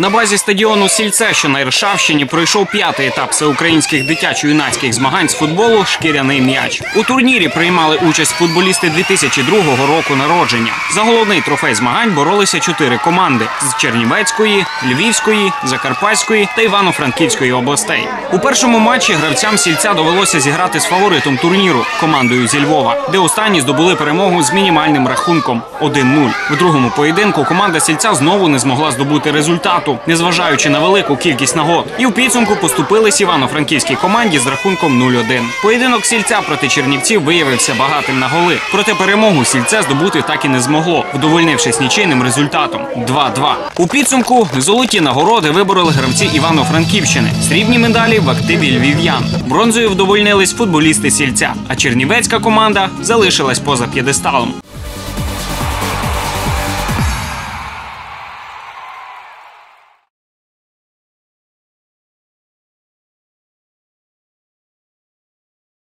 На базі стадіону Сільце, що на Іршавщині, пройшов п'ятий етап всеукраїнських дитячо-юнацьких змагань з футболу Шкіряний м'яч. У турнірі приймали участь футболісти 2002 року народження. За головний трофей змагань боролися чотири команди з Чернівецької, Львівської, Закарпатської та Івано-Франківської областей. У першому матчі гравцям сільця довелося зіграти з фаворитом турніру командою зі Львова, де останні здобули перемогу з мінімальним рахунком 1-0. В другому поєдинку команда сільця знову не змогла здобути результату, незважаючи на велику кількість нагод. І в підсумку поступились івано-франківській команді з рахунком 0-1. Поєдинок сільця проти чернівців виявився багатим на голи. Проте перемогу сільце здобути так і не змогло, вдовольнившись нічийним результатом 2-2. У підсумку золоті нагороди вибороли гравці Івано-Франківщини, срібні медалі в активі львів'ян. Бронзою вдовольнились футболісти сільця, а чернівецька команда залишилась поза п'єдесталом.